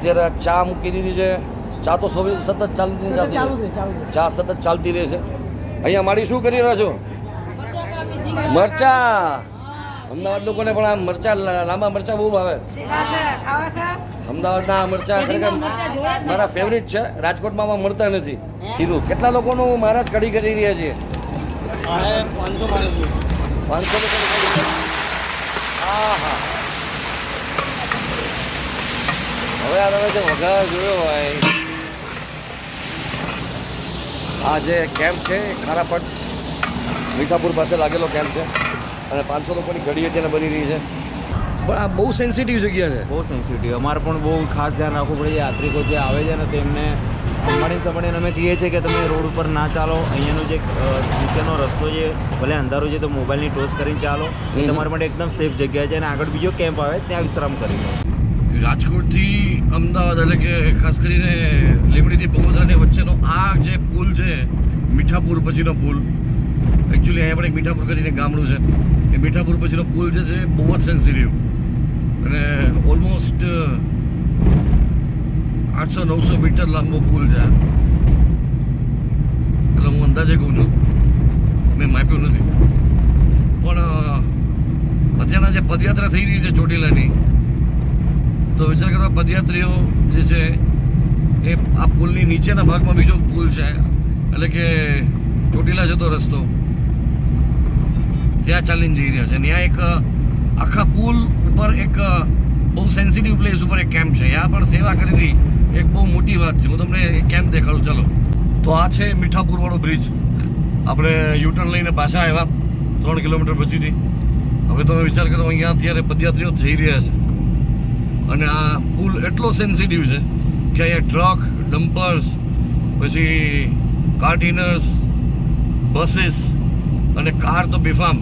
અત્યારે ચા મૂકી દીધી છે. ચા તો સો સતત ચાલતી ચા સતત ચાલતી રહે છે. અહીંયા મારી શું કરી રહ્યા છો? મરચા. અમદાવાદ લોકોને પણ આ મરચા લાંબા મરચા બહુ ભાવે. અમદાવાદના આ મરચા ખરેખર મારા ફેવરિટ છે. રાજકોટમાં આમાં મળતા નથી. કીધું. કેટલા લોકોનું મહારાજ કઢી કરી રહ્યા છીએ પાંચસો લોકો હા હા હવે આ તમે જે વઘાર જોયો હોય આ જે કેમ્પ છે ખારાપટ મીઠાપુર પાસે લાગેલો કેમ્પ છે. અને પાંચસો લોકોની ઘડી અત્યારે બની રહી છે. પણ આ બહુ સેન્સિટિવ જગ્યા છે. બહુ સેન્સિટિવ અમારે પણ બહુ ખાસ ધ્યાન રાખવું પડે. છે યાત્રિકો જે આવે છે ને તેમને સંભાળીને સંભાળીને અમે કહીએ છીએ કે તમે રોડ ઉપર ના ચાલો. અહીંયાનો જે નીચેનો રસ્તો છે ભલે અંધારો છે તો મોબાઈલની ટોચ કરીને ચાલો. એ. તમારા માટે એકદમ સેફ જગ્યા છે અને આગળ બીજો કેમ્પ આવે ત્યાં વિશ્રામ કરી લો. રાજકોટથી અમદાવાદ એટલે કે ખાસ કરીને લીમડીથી બગોદરાની વચ્ચેનો આ જે પુલ છે, મીઠાપુર પછીનો પુલ. એકચ્યુઅલી અહીંયા પણ એક મીઠાપુર કરીને ગામડું છે. એ મીઠાપુર પછીનો પુલ જે છે, બહુ જ સેન્સિટિવ અને ઓલમોસ્ટ આઠસો નવસો મીટર લાંબો પુલ છે એટલે હું અંદાજે કહું છું. મેં માપ્યું નથી. પણ અત્યારના જે પદયાત્રા થઈ રહી છે ચોટીલાની તો વિચાર કરવા પદયાત્રીઓ જે છે, એ આ પુલની નીચેના ભાગમાં બીજો પુલ છે, એટલે કે ચોટીલા જતો રસ્તો. ત્યાં ચાલીને જઈ રહ્યા છે. ત્યાં એક આખા પુલ ઉપર એક બહુ સેન્સિટિવ પ્લેસ ઉપર એક કેમ્પ છે. ત્યાં પણ સેવા કરવી એક બહુ મોટી વાત છે. હું તમને કેમ્પ દેખાડું. ચલો. તો આ છે મીઠાપુરવાળો બ્રિજ આપણે યુટર્ન લઈને પાછા આવ્યા ત્રણ કિલોમીટર પછીથી. હવે તમે વિચાર કરો, અહીંયા અત્યારે પદયાત્રીઓ જઈ રહ્યા છે. અને આ પુલ એટલો સેન્સિટિવ છે કે અહીંયા ટ્રક ડમ્પર્સ પછી કાર્ટિનર્સ બસીસ અને કાર તો બેફામ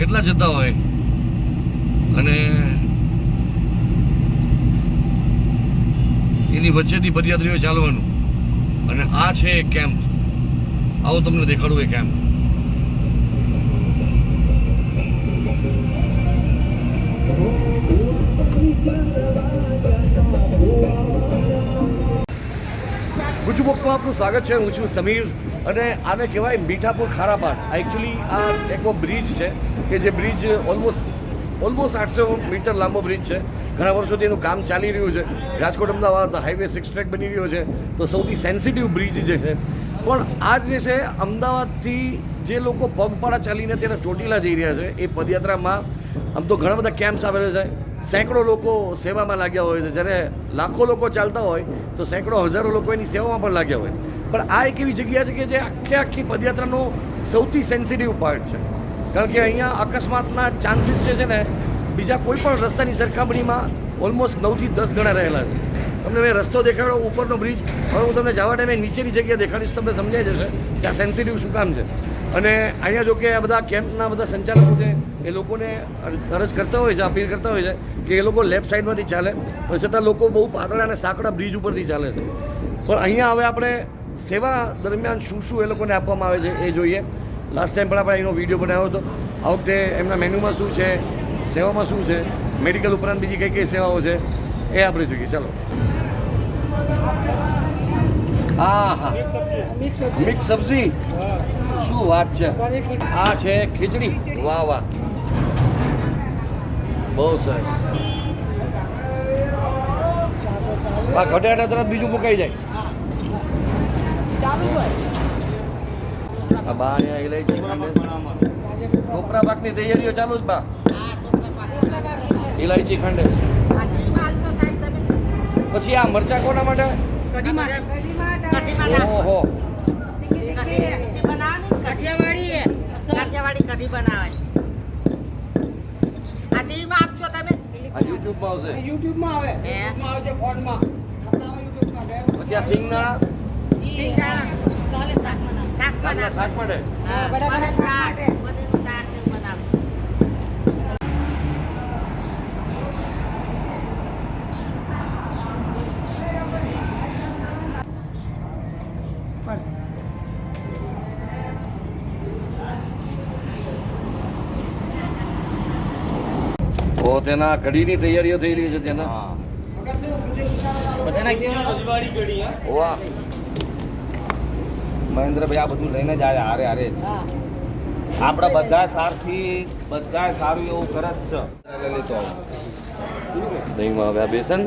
એટલા જતા હોય. અને એની વચ્ચેથી પદયાત્રીઓ ચાલવાનું. અને આ છે એક કેમ્પ આવો તમને દેખાડું એ કેમ્પ ગુજુ બોક્સમાં આપનું સ્વાગત છે. હું છું સમીર અને આને કહેવાય મીઠાપુર ખારાપાટ આ એકચ્યુઅલી આ એક બ્રિજ છે કે જે બ્રિજ ઓલમોસ્ટ ઓલમોસ્ટ આઠસો મીટર લાંબો બ્રિજ છે. ઘણા વર્ષોથી એનું કામ ચાલી રહ્યું છે. Rajkot, Ahmedabad highway six track બની રહ્યો છે. તો સૌથી સેન્સિટિવ બ્રિજ જે છે. પણ આ જે છે, અમદાવાદથી જે લોકો પગપાળા ચાલીને તેના ચોટીલા જઈ રહ્યા છે, એ પદયાત્રામાં આમ તો ઘણા બધા કેમ્પ્સ આવેલા છે. સેંકડો લોકો સેવામાં લાગ્યા હોય છે. જ્યારે લાખો લોકો ચાલતા હોય, તો સેંકડો હજારો લોકો એની સેવામાં પણ લાગ્યા હોય. પણ આ એક એવી જગ્યા છે કે જે આખે આખી પદયાત્રાનો સૌથી સેન્સિટિવ પાર્ટ છે. કારણ કે અહીંયા અકસ્માતના ચાન્સીસ જે છે ને, બીજા કોઈ પણ રસ્તાની સરખામણીમાં ઓલમોસ્ટ નવથી દસ ગણા રહેલા છે. તમને મેં રસ્તો દેખાડ્યો ઉપરનો બ્રિજ હવે હું તમને જવા ટાઈમે નીચેની જગ્યા દેખાડીશ, તમને સમજાઈ જશે કે આ સેન્સિટિવ શું કામ છે. અને અહીંયા જો કે આ બધા કેમ્પના બધા સંચાલકો છે એ લોકોને અર- અરજ કરતા હોય છે અપીલ કરતા હોય છે કે એ લોકો લેફ્ટ સાઈડમાંથી ચાલે પણ છતાં લોકો બહુ પાતળા અને સાંકડા બ્રિજ ઉપરથી ચાલે છે. પણ અહીંયા હવે આપણે સેવા દરમિયાન શું શું એ લોકોને આપવામાં આવે છે એ જોઈએ. લાસ્ટ ટાઈમ પણ આપણે એનો વીડિયો બનાવ્યો હતો. આ વખતે એમના મેન્યુમાં શું છે સેવામાં શું છે મેડિકલ ઉપરાંત બીજી કઈ કઈ સેવાઓ છે એ આપણે જોઈએ. ચાલો. હા હા મિક્સ સબ્જી. મિક્સ સબ્જી? હા. શું વાત છે? આ છે ખીચડી. વાહ વાહ. બહુ સરસ. આ ઘટે એટલે તરત બીજું મુકાઈ જાય. આ બા અહીંયા ઇલાયચી ટોપરા પાકની તૈયારીઓ ચાલુ જ બા. ઇલાયચી ખાંડે. પછી આ મરચા કોના માટે. ઓહો. કાઠિયાવાડી કઢી બનાવાય આ ટીવીમાં આપજો તમે. આ યુટ્યુબમાં આવશે. યુટ્યુબમાં આવે. હે? યુટ્યુબમાં આવશે ફોનમાં યુટ્યુબમાં બે પછી આ સિંગદાણા? શાકમાં શાકમાં શાક માટે હા, શાક શાક પનીરનું શાક ને એવું બનાવો તો તેના ઘડીની તૈયારીઓ થઈ રહી છે તેના. વાહ. મહેન્દ્રભાઈ આ બધું લઈને જ આવે હારે હારે આપણા બધા સારથી બધા સારું એવું કરે જ છે લેતો દહીંમાં હવે આ બેસન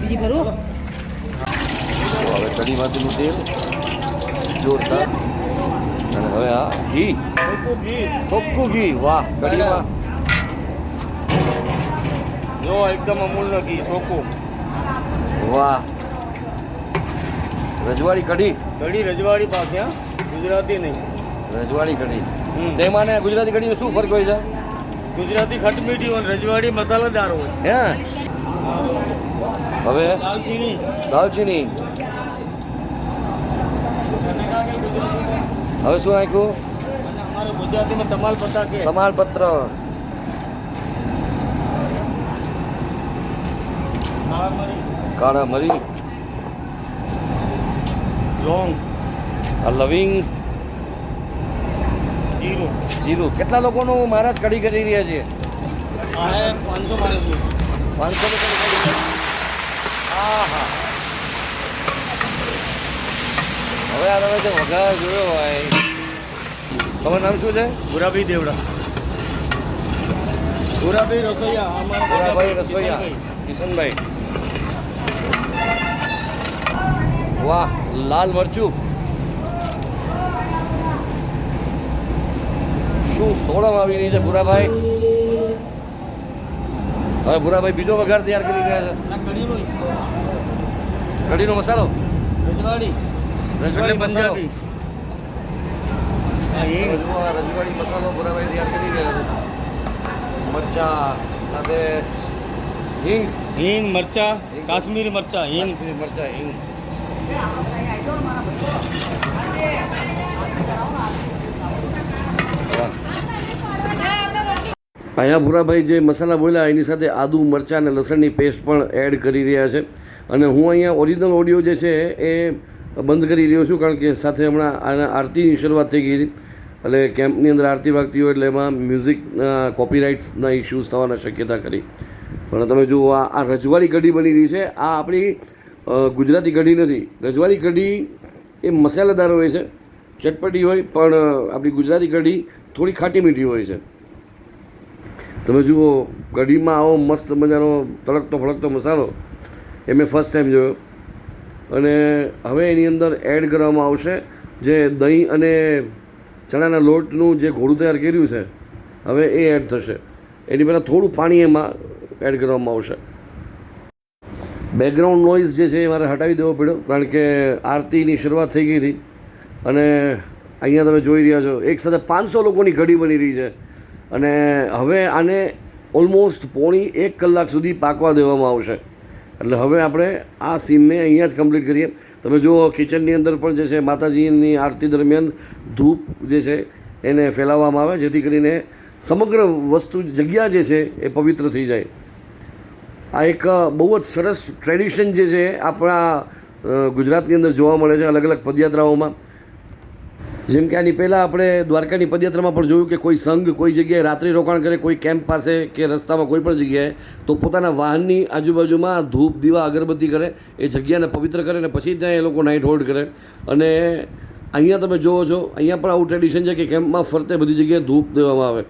બીજી ભરું? તો હવે કઢીમાંથીનું તેલ. જોરદાર. અને હવે આ ઘી. ચોખ્ખું ઘી. વાહ કઢીમાં. જો એકદમ અમૂલનો ઘી ચોખ્ખું. વાહ. રજવાડી કઢી. કઢી રજવાડી પાસે ગુજરાતી નહીં. રજવાડી કઢી. તેમાં ને ગુજરાતી કઢીમાં શું ફરક હોય છે? ગુજરાતી ખટમીઠી હોય રજવાડી મસાલેદાર હોય. હે. હવે? દાલચીની. દાલચીની. હવે શું આંખ્યું તમાલપત્ર કાળા મરી. લોંગ. લવિંગ. જીરું. જીરું. કેટલા લોકોનું મહારાજ કડી કરી રહ્યા છે? પાંચસો પાંચસો લોકો હા હા. હવે આ તમે જે વઘાર જોયો હોય તમારું નામ શું છે? ગુરાભાઈ દેવડા. ગુરાભાઈ રસોઈયા અમારા ભોળાભાઈ રસોઈયા કિશનભાઈ. વાહ લાલ મરચું. શું સોડમ આવી રહી છે ભૂરાભાઈ હવે ભૂરાભાઈ બીજો વઘાર તૈયાર કરી રહ્યા છે. કઢીનો કઢીનો મસાલો? રજવાડી રજવાડી મસાલો. રજવાડી મસાલો તૈયાર કરી રહ્યા છે. મરચા સાથે હિંગ. હિંગ મરચા કાશ્મીરી મરચા હિંગ. મરચા હિંગ. અહીંયા ભૂરાભાઈ જે મસાલા બોલ્યા એની સાથે આદુ મરચાં અને લસણની પેસ્ટ પણ એડ કરી રહ્યા છે. અને હું અહીંયા ઓરિજિનલ ઓડિયો જે છે એ બંધ કરી રહ્યો છું કારણ કે સાથે હમણાં આરતીની શરૂઆત થઈ ગઈ એટલે કેમ્પની અંદર આરતી વાગતી હોય એટલે એમાં મ્યુઝિક કોપીરાઇટ્સના ઇસ્યુઝ થવાના શક્યતા ખરી. પણ તમે જુઓ, આ આ રજવાડી કઢી બની રહી છે. આ આપણી ગુજરાતી કઢી નથી. રજવાડી કઢી એ મસાલેદાર હોય છે. ચટપટી હોય, પણ આપણી ગુજરાતી કઢી થોડી ખાટી મીઠી હોય છે. તમે જુઓ, કઢીમાં આવો મસ્ત મજાનો તળકતો ફળકતો મસાલો. એ મેં ફર્સ્ટ ટાઈમ જોયો. અને હવે એની અંદર એડ કરવામાં આવશે જે દહીં અને ચણાના લોટનું જે ઘોડું તૈયાર કર્યું છે, હવે એ એડ થશે. એની પહેલાં થોડું પાણી એમાં એડ કરવામાં આવશે. બેકગ્રાઉન્ડ નોઇઝ જે છે એ મારે હટાવી દેવો પડ્યો, કારણ કે આરતીની શરૂઆત થઈ ગઈ હતી. અને અહીંયા તમે જોઈ રહ્યા છો, એક સાથે પાંચસો લોકોની ઘડી બની રહી છે. અને હવે આને ઓલમોસ્ટ પોણી એક કલાક સુધી પાકવા દેવામાં આવશે. એટલે હવે આપણે આ સીનને અહીંયા જ કમ્પ્લીટ કરીએ. તમે જુઓ કિચનની અંદર પણ જે છે, માતાજીની આરતી દરમિયાન ધૂપ જે છે, એને ફેલાવવામાં આવે, જેથી કરીને સમગ્ર વસ્તુ, જગ્યા જે છે, એ પવિત્ર થઈ જાય. આ એક બહુ જ સરસ ટ્રેડિશન જે છે, આપણા ગુજરાતની અંદર જોવા મળે છે અલગ અલગ પદયાત્રાઓમાં. જેમ કે આની પહેલાં આપણે દ્વારકાની પદયાત્રામાં પણ જોયું કે કોઈ સંઘ કોઈ જગ્યાએ રાત્રિ રોકાણ કરે, કોઈ કેમ્પ પાસે કે રસ્તામાં કોઈ પણ જગ્યાએ, તો પોતાના વાહનની આજુબાજુમાં ધૂપ, દીવા, અગરબત્તી કરે, એ જગ્યાને પવિત્ર કરે અને પછી ત્યાં એ લોકો નાઇટ હોલ્ડ કરે. અને અહીંયા તમે જુઓ છો, અહીંયા પણ આવું ટ્રેડિશન છે કે કેમ્પમાં ફરતે બધી જગ્યાએ ધૂપ દેવામાં આવે.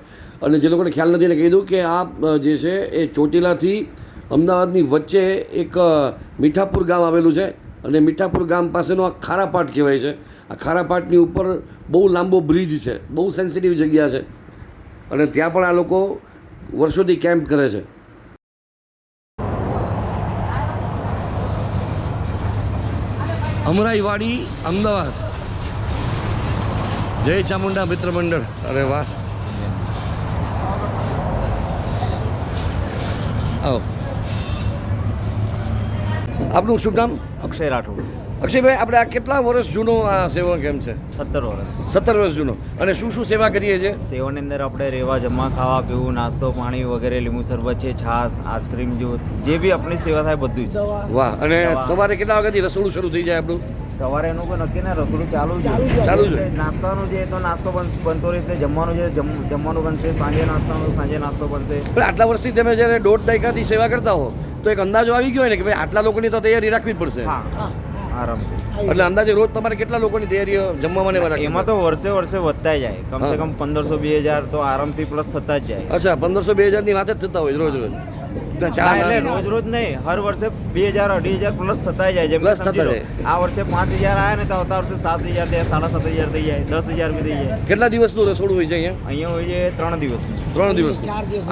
અને જે લોકોને ખ્યાલ નથી, એને કહી દઉં કે આ જે છે એ ચોટીલાથી અમદાવાદની વચ્ચે એક મીઠાપુર ગામ આવેલું છે. અને મીઠાપુર ગામ પાસેનો આ ખારાપાટ કહેવાય છે. આ ખારાપાટની ઉપર બહુ લાંબો બ્રિજ છે. બહુ સેન્સિટિવ જગ્યા છે. અને ત્યાં પણ આ લોકો વર્ષોથી કેમ્પ કરે છે. અમરાઈવાડી, અમદાવાદ. જય ચામુંડા મિત્ર મંડળ. અરે વાહ. આવો. આપનું શુભ નામ? અક્ષય રાઠોડ. અક્ષયભાઈ આપણે આ કેટલા વર્ષ જૂનો આ સેવા કેમ છે? સત્તર વર્ષ. સત્તર વર્ષ જૂનો. અને શું શું સેવા કરીએ છીએ? સેવાની અંદર આપણે રહેવા જમવા ખાવા પીવું નાસ્તો પાણી વગેરે લીંબુ શરબત છે છાશ આઈસ્ક્રીમ જો જે બી આપણી સેવા થાય બધું જ. વાહ અને સવારે કેટલા વાગ્યાથી રસોડું શરૂ થઈ જાય આપણું? સવારે એનું કોઈ નક્કી ના રસોડું ચાલુ જ ચાલુ છે નાસ્તાનું છે તો નાસ્તો બન- બનતો રહેશે જમવાનું છે જમવાનું બનશે સાંજે નાસ્તાનું સાંજે નાસ્તો બનશે. પણ આટલા વર્ષથી તમે જ્યારે દોઢ દાયકાથી સેવા કરતા હો તો એક અંદાજો આવી ગયો હોય ને કે ભાઈ આટલા લોકોની તો તૈયારી રાખવી જ પડશે. હા. આરામથી. એટલે અંદાજે રોજ તમારે કેટલા લોકોની તૈયારીઓ જમવામાં ને એમાં એમાં તો વર્ષે વર્ષે વધતા જાય. કમસે સે કમ પંદરસો બે હજાર તો આરામથી પ્લસ થતા જ જાય. અચ્છા પંદરસો બે હજારની વાત જ થતા હોય રોજ રોજ? એટલે રોજ રોજ નહીં. હર વર્ષે બે હજાર અઢી હજાર પ્લસ થતા જાય. જેમ પ્લસ થતા જાય. આ વર્ષે પાંચ હજાર આવ્યા ને તો આવતા વર્ષે સાત હજાર થયા સાડા સાત હજાર થઈ જાય દસ હજાર બી થઈ જાય. કેટલા દિવસનું રસોડું હોય છે અહીંયા? અહીંયા હોય છે ત્રણ દિવસ ત્રણ દિવસ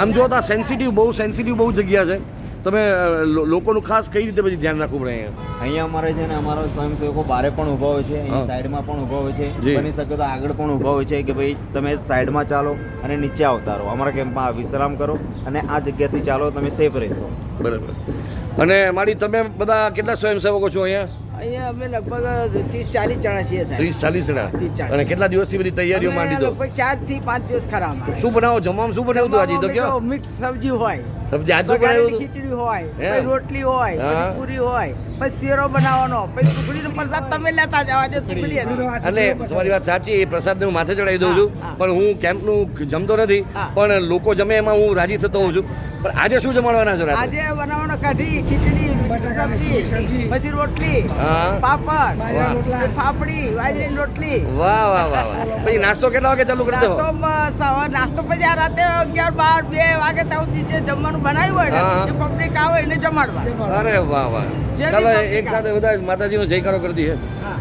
આમ જો આ સેન્સિટિવ બહુ સેન્સિટિવ બહુ જગ્યા છે. તમે લોકોનું ખાસ કઈ રીતે પછી ધ્યાન રાખવું પડે અહીંયા? અમારે છે ને અમારા સ્વયંસેવકો બારે પણ ઊભા હોય છે. અહીં સાઈડમાં પણ ઊભા હોય છે. બની શકે તો આગળ પણ ઊભા હોય છે કે ભાઈ તમે સાઈડમાં ચાલો અને નીચે આવતા રહો અમારા કેમ્પમાં વિશ્રામ કરો અને આ જગ્યાથી ચાલો તમે સેફ રહેશો. બરાબર. અને મારી તમે બધા કેટલા સ્વયંસેવકો છો અહીંયા? અહીંયા અમે લગભગ ત્રીસ ચાલીસ જણા છીએ ત્રીસ ચાલીસ જણા. અને કેટલા દિવસથી બધી તૈયારીઓ માંડી દો લગભગ ચારથી પાંચ દિવસ ખરા શું બનાવો? જમવામાં શું બનાવ્યું હતું આજે? તો કયો? મિક્સ સબ્જી હોય. સબ્જી આજે બનાવ્યું ખીચડી હોય પછી રોટલી હોય. પછી પૂરી હોય પછી શીરો બનાવવાનો પછી સુખડીનો પ્રસાદ તમે લેતા જાવ આજે સુખડી. એટલે તમારી વાત સાચી એ પ્રસાદને હું માથે ચડાવી દઉં છું. પણ હું કેમ્પનું જમતો નથી પણ લોકો જમે એમાં હું રાજી થતો હોઉં છું. પણ આજે શું જમાડવાના છો આજે બનાવવાનો કઢી ખીચડી સબ્જી પછી રોટલી પાપડ ફાફડી બાજરીની રોટલી. વાહ વાહ વાહ વાહ. પછી નાસ્તો કેટલા વાગે ચાલુ કરી દો? નાસ્તો મ- સવાર નાસ્તો પછી આ રાતે અગિયાર બાર બે વાગે ત્યાં જે જમવાનું બનાવ્યું હોય. ને એ પબ્લિક આવે એને જમાડવા. અરે વાહ વાહ. ચાલો એક સાથે બધા માતાજીનો જયકારો કરી દઈએ. હા.